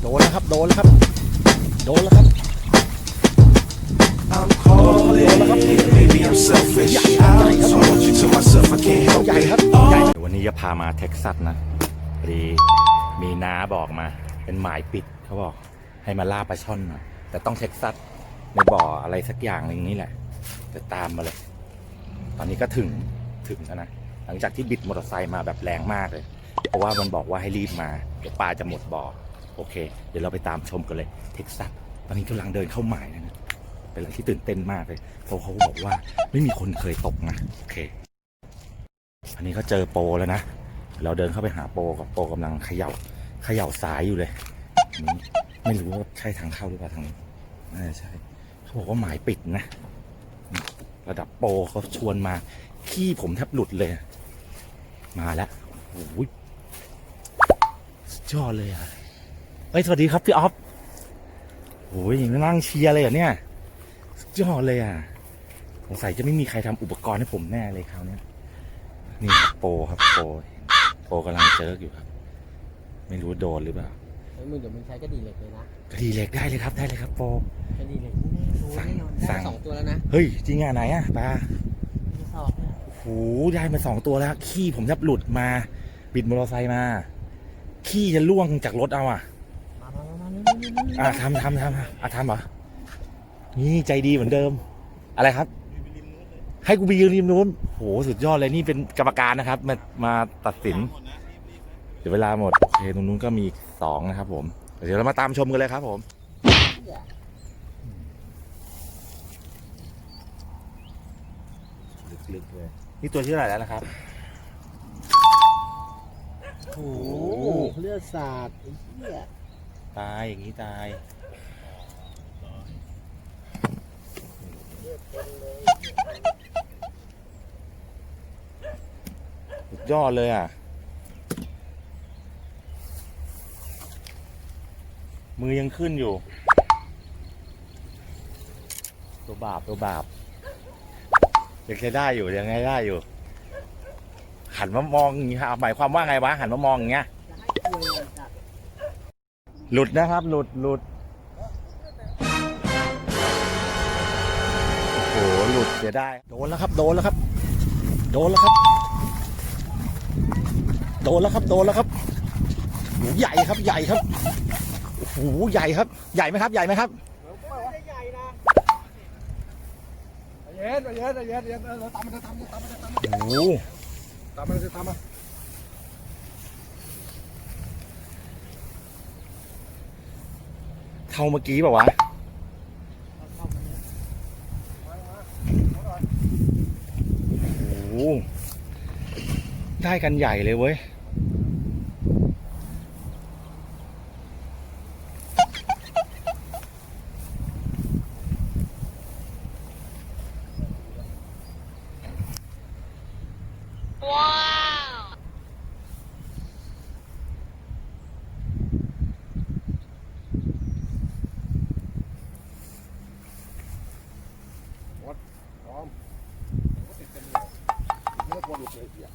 โดนแล้วครับ โดนแล้วครับ โดนแล้วครับ I'm calling. Maybe I'm selfish. I just want you to myself. I can't help ใหญ่ it. ครับใหญ่ วันนี้จะพามาเท็กซัสนะพอดีมีน้าบอกมา เป็นหมายปิดเขาบอกให้มาล่าปลาช่อนหน่อยแต่ต้องเท็กซัสในบ่ออะไรสักอย่างหนึ่งนี่แหละจะตามมาเลย ตอนนี้ก็ถึงถึงแล้วนะ หลังจากที่บิดมอเตอร์ไซค์มาแบบแรงมากเลย เพราะว่ามันบอกว่าให้รีบมาเดี๋ยวปลาจะหมดบ่อ โอเค เดี๋ยวเราไปตามชมกันเลยเท็กซัสตอนนี้กำลังเดินเข้าหมายนะเป็นอะไรที่ตื่นเต้นมากเลยเพราะเขาบอกว่าไม่มีคนเคยตกนะโอเค อันนี้เขาเจอโปแล้วนะ เราเดินเข้าไปหาโปกับโปรกำลังเขย่าเขย่าสายอยู่เลยนี้ไม่รู้ว่าใช่ทางเข้าหรือเปล่าทางนี้น่าจะใช่เขาบอกว่าหมายปิดนะ ระดับโปเขาชวนมาขี้ผมแทบหลุดเลย มาแล้วโอ้ยสุดยอดเลยอะ เฮ้ยสวัสดีครับพี่ออฟโอ้ยนั่งเชียร์เลยเหรอะเนี่ยสุดยอดเลยอะสงสัยจะไม่มีใครทำอุปกรณ์ให้ผมแน่เลยคราวเนี้ยนี่ครับโปรครับโปรโปรกำลังเจิกอยู่ครับ ไม่รู้โดนหรือเปล่าไอ้มึงเดี๋ยวมึงใช้กระดีเหล็กเลยนะกระดีเหล็กได้เลยครับได้เลยครับโปรกระดีเหล็กนี่แน่รู้สั่งแน่นอนสั่ได้งสองตัวแล้วนะเฮ้ยจริงอะไหนอะปลาไม่สอบเนี่ยโอ้โหได้มาสองตัวแล้ว ขี้ผมแทบหลุดมา บิดมอเตอร์ไซค์มา ขี้จะล่วงจากรถเอาอะ อะทำทำทำอะทำเหรอ นี่ใจดีเหมือนเดิม อะไรครับ ให้กูไปยืนริมนู้นโหสุดยอดเลยนี่เป็นกรรมการนะครับ มามาตัดสิน เดี๋ยวเวลาหมดโอเคตรงนู้นก็มีอีกสองนะครับผม เดี๋ยวเรามาตามชมกันเลยครับผมลึกๆเลยนี่ตัวที่เท่าไหร่แล้วนะครับ โอ้โหเลือดสาดไอ้เหี้ย ตายอย่างนี้ตายสุดยอดเลยอะ มือยังขึ้นอยู่ ตัวบาปตัวบาปยังใช้ได้อยู่ยังไงได้อยู่หันมามองอย่างนี้หมายความว่าไงวะหันมามองอย่างเงี้ย หลุดนะครับ หลุดหลุดโอ้โหหลุดเสียได้ โดนแล้วครับ โดนแล้วครับ โดนแล้วครับ โดนแล้วครับ โดนแล้วครับโอ้โหใหญ่ครับใหญ่ครับโอ้โหใหญ่ครับ ใหญ่ไหมครับ ใหญ่ไหมครับเย็นเย็นเย็นเย็นเออตามมันตามมันตามมันตามมันโอ้โหตามมันตามมัน เท่าเมื่อกี้ป่าวะโอ้ได้กันใหญ่เลยเว้ย พร้อมติดกันเลยไม่ต้องกลัวหลุดเลยเสีย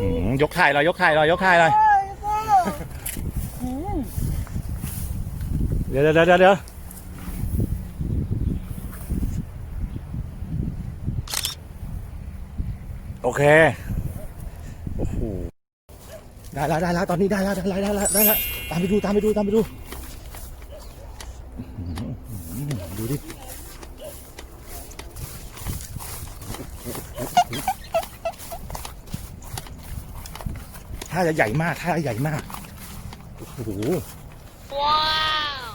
หืม ยกถ่ายรอยยกถ่ายรอยยกถ่ายเลยเดี๋ยวเดี๋ยวเดี๋ยวเดี๋ยวโอเค โอ้โห ได้แล้วได้แล้วตอนนี้ได้แล้วได้แล้วได้แล้วได้แล้วตามไปดูตามไปดูตามไปดูอื้อหืออื้อหือดูดิ ท่าจะใหญ่มาก ท่าจะใหญ่มาก โอ้โห ว้าว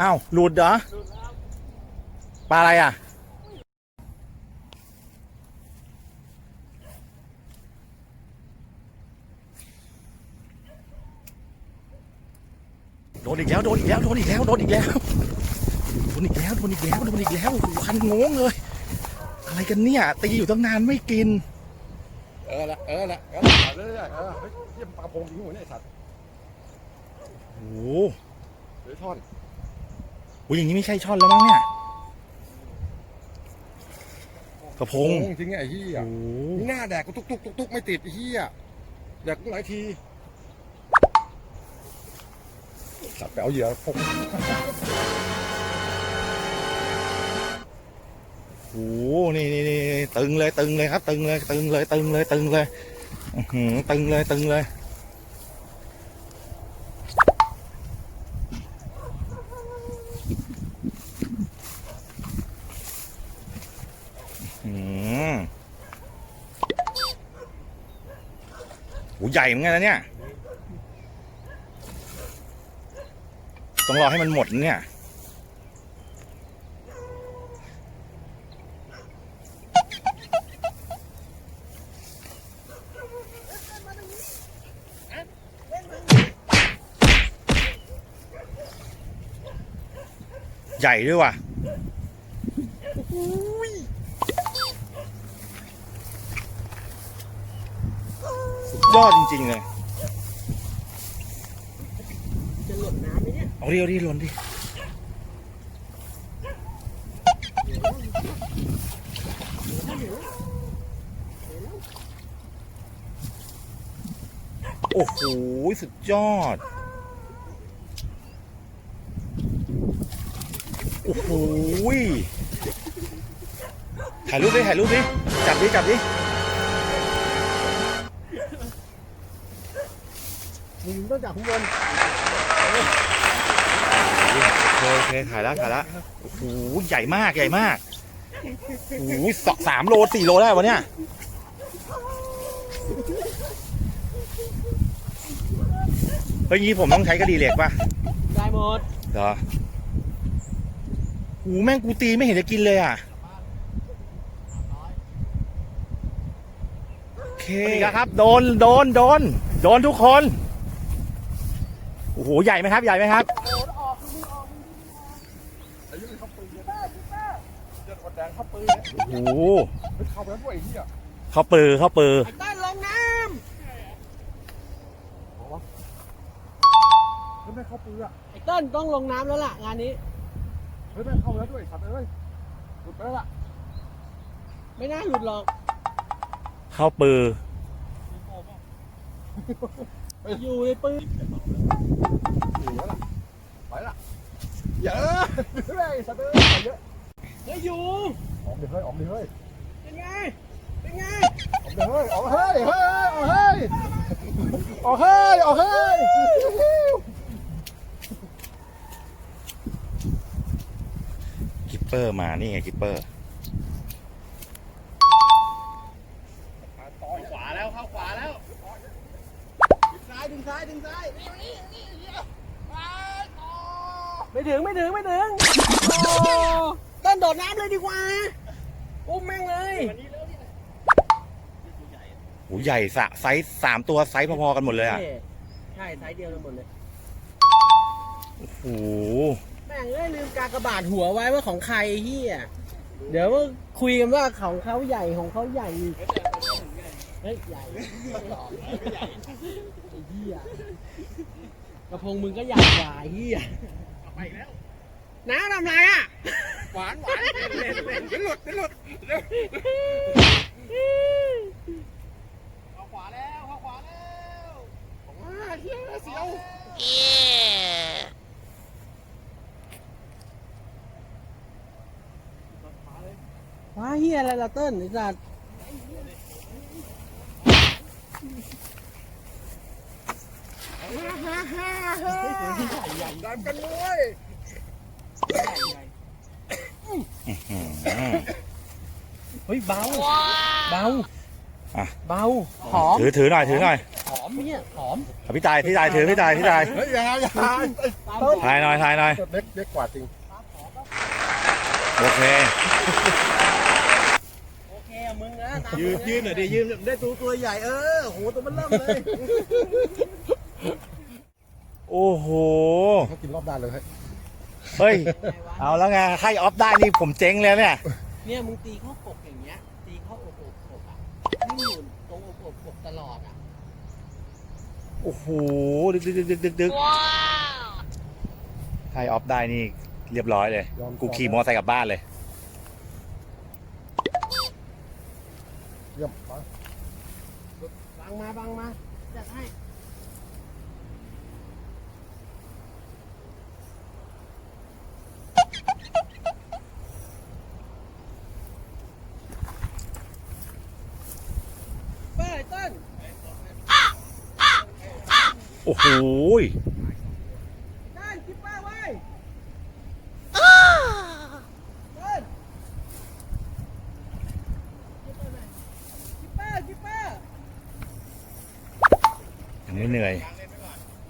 อ้าวหลุดเหรอ ปลาอะไรอะ โดนอีกแล้ว โดนอีกแล้ว โดนอีกแล้ว โดนอีกแล้ว โดนอีกแล้ว โดนอีกแล้ว โดนอีกแล้วคันงงเลย อะไรกันเนี่ย ตีอยู่ตั้งนานไม่กิน เออละเออละเออละเรื่อยๆเออเฮ้ยเยี่ยมปลาโพงจริงหัวเนี่ยไอ้สัตว์โอ้โหหรือท่อนอุ๊ยอย่างนี้ไม่ใช่ช่อนแล้วมั้งเนี่ยโอ้กระพโอ้งจริงไงไอ้เหี้ยโอ้หน้าแดกกูตุกตุกตุกตุกไม่ติดไอ้เหี้ยแดกกูหลายทีสับไปเอาเหยื่อพก โหนี่นี่นี่ตึงเลยตึงเลยครับ ตึงเลยตึงเลยตึงเลยตึงเลยตึงเลยตึงเลยอืมโหใหญ่เหมือนกันนะเนี่ย ต้องรอให้มันหมดเนี่ย ใหญ่ด้วยว่ะสุดยอดจริง ๆ เลย จะหล่นน้ำไหมเนี่ย เอาดิเอาดิหล่นดิ โอ้โห สุดยอด อ้โหถ่ายรูปดิถ่ายรูปดิจับดิจับดิมึงต้องจับข้างบนโอเคโอเคถ่ายแล้วถ่ายแล้วโอ้โหใหญ่มากใหญ่มากโอ้โหสองสามโลสี่โลได้วะเนี่ยเฮ้ยงี้ผมต้องใช้กระดีเหล็กป่ะได้หมดเหรอโอ้โหแม่งกูตีไม่เห็นจะกินเลยอะโอเคครับ โดนโดนโดนโดนทุกคน โอ้โห ใหญ่ไหมครับ ใหญ่ไหมครับไอ้เหี้ยเข้าปืนเนี่ยเจะกดแดงเข้าปืนเนี่ยโอ้โหเฮ้ยเข้าไปแล้วด้วยไอ้เหี้ยเข้าปือเข้าปือไอ้ต้นลงน้เฮ้ยแม่งเข้าปืนอะำไอ้ต้นต้องลงน้ำแล้วล่ะงานนี้ เฮ้ยแม่งเข้าไปแล้วด้วยสัตว์เอ้ยหลุดไปแล้วล่ะไม่น่าหลุดหรอกเข้าปือ อยู่ในปืนอยู่แล้วล่ะไปละเยอะแม่งไอ้สัตว์เอ้ยไปเยอะเฮ้ยอยู่ออกดิเฮ้ยออกดิเฮ้ยเป็นไงเป็นไงออกดิเฮ้ยออกเฮ้ยเฮ้ยออกเฮ้ยออกเฮ้ยออกเฮ้ย กิป เปอร์มา นี่ไงกิปเปอร์ขวาแล้วเข้าขวาแล้วดึงซ้ายดึงซ้ายดึงซ้ายไม่ถึงไม่ถึงไม่ถึงโอ้ต้นโดดน้ำเลยดีกว่า อุ้มแม่งเลยโหใหญ่สะไซส์สามตัวไซส์พอๆกันหมดเลยอะ ใช่ไซส์เดียวกันหมดเลย โอ้โห แม่งเอ้ยลืมกากระบาดหัวไว้ว่าของใครเฮียเดี๋ยวว่าคุยกันว่าของเขาใหญ่ของเขาใหญ่เฮ้ยใหญ่ไอ้เฮียกระพงมึงก็ใหญ่กว่าไอ้เฮียไปแล้วน้าทำไรอะหวานหวานเล่นเล่นเล่นเดี๋ยวหลุดเดี๋ยวหลุดเดี๋ยวเข้าขวาแล้วเข้าขวาแล้วว้าเหี้ยเสียว ว้าเฮียอะไรล่ะเติ้ลไอ้สัตว์ดันกันเลยเฮ้ยเบาเบาอะ เบาหอมถือถือหน่อยถือหน่อยหอมเนี่ยหอมอะพี่ตายพี่ตายถือพี่ตายพี่ตายเฮ้ยอย่าอย่าถ่ายหน่อยถ่ายหน่อยเล็กเล็กกว่าจริงโอเค อะมึงนะตามยืนยืนหน่อยดิยืนได้ตัวตัวใหญ่เออโหตัวมันเริ่มเลยโอ้โหเขากินรอบด้านเลยเฮ้ยเฮ้ยเอาแล้วไงให้ออฟได้นี่ผมเจ๊งเลยเนี่ยเนี่ยมึงตีเข้ากบอย่างเงี้ยตีเข้าอกอกอกอะไม่อยู่ตรงอกอกอกตลอดอะโอ้โหดึกดึกดึกดึกดึกดึกให้ออฟได้นี่เรียบร้อยเลย กูขี่มอเตอร์ไซค์กลับบ้านเลย เเยี่ยมไป บั งมาบังมาจัดให้เป้ยต้นโอ้โหย ต้นคิปเปอร์ไว้ต้นคิปเปอร์ไหนคิปเปอร์คิปเปอร์ ยังไม่เหนื่อย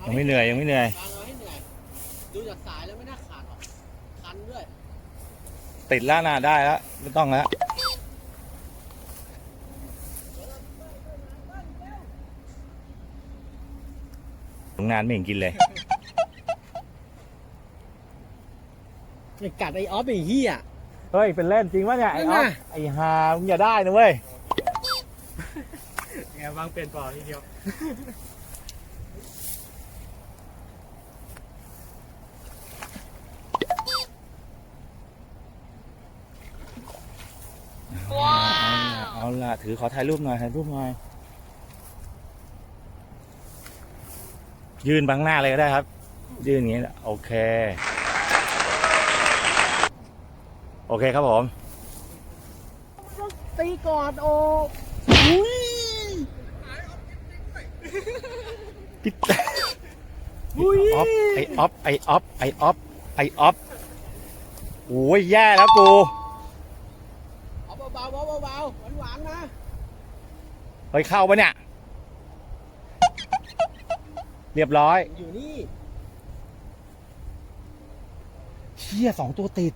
ยังไม่เหนื่อยยังไม่เหนื่อยฟังเอาให้เหนื่อย ดูจากสายแล้วไม่น่าขาดหรอกคันด้วยติดแล้วนะได้แล้วไม่ต้องแล้วงานไม่เห็นกินเลยไอ้กัดไอ้ออฟไอ้เหี้ยเฮ้ยเป็นเล่นจริงวะเนี่ยไอ้นั่อ๊อนฟน่ะไอ้ฮามึงอย่าได้นะเว้ย ไงบางเปลี่ยนปอทีเดียว ล่ะถือขอถ่ายรูปหน่อยถ่ายรูปหน่อย ยืนบังหน้าเลยก็ได้ครับ ยืนอย่างนี้แหละโอเค โอเคครับผมตีกอดโอ้อุ้ยพี่อุ้ยออฟไอออฟไอออฟไอออฟไอออฟโอ้ยแย่แล้วกู เอาเบาๆเบาๆหวานๆนะ เฮ้ยเข้าปะเนี่ย เรียบร้อย อยู่นี่เชี่ยสองตัวติด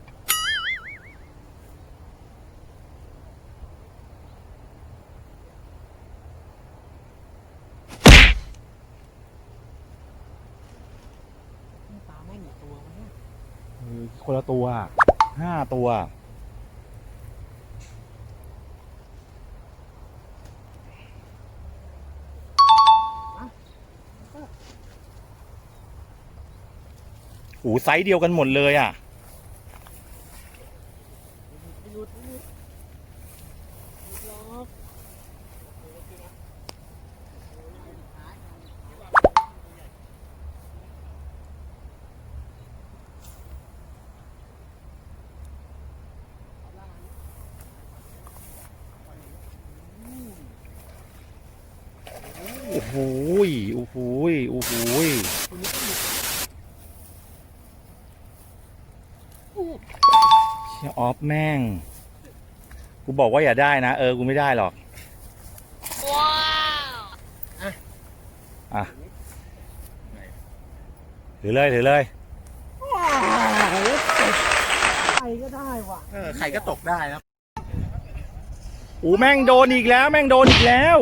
ตาแม่งอีกตัววะเนี่ย คนละตัวห้าตัว หไซส์เดียวกันหมดเลยอะ โอ้โหโอ้โหโอ้โหยเชี่ย ออฟแม่ง กูบอกว่าอย่าได้นะ เออ กูไม่ได้หรอก ว้าวอะถือเลยถือเลยว้าวใครก็ได้ว่ะเออ ใครก็ตกได้นะโอ้แม่งโดนอีกแล้ว แม่งโดนอีกแล้ว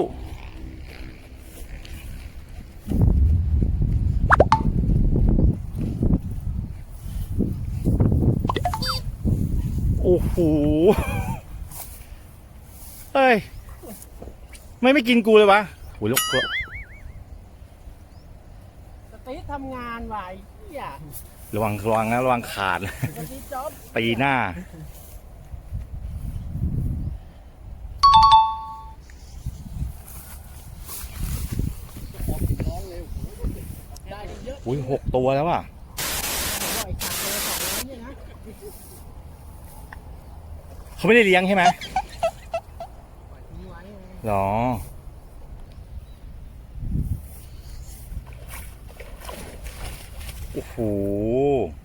โอ้โหเฮ้ย ไม่ไม่กินกูเลยวะโอ้ยลูกสตีฟทำงานว่ะไอ้เหี้ยระวังระวังนะระวังขาด สตีฟจ็อบส์ตีหน้าร้องเร็วได้เยอะอุ้ยหกตัวแล้วอะผมบอกไอ้กัดเลยสองร้อยเนี่ยนะ เขาไม่ได้เลี้ยงใช่ไหมปล่อยทิ้งไว้ไงหรอโอ้โห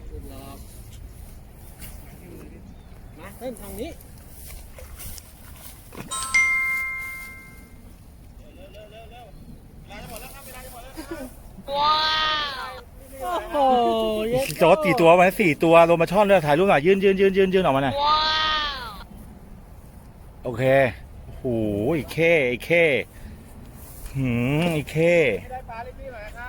หลุดหรอกมาเต้นทางนี้โอ้โหเย็ดจอกี่ตัววันสี่ตัวโรมาช่อนเลยถ่ายรูปหน่อยยืนยืนยืนยืนยืนออกมาหน่อยโอเคโอ้โหไอ้เข้ไอ้เข้หืมไอ้เข้ได้ปลาเล็กนี่หน่อยนะครับ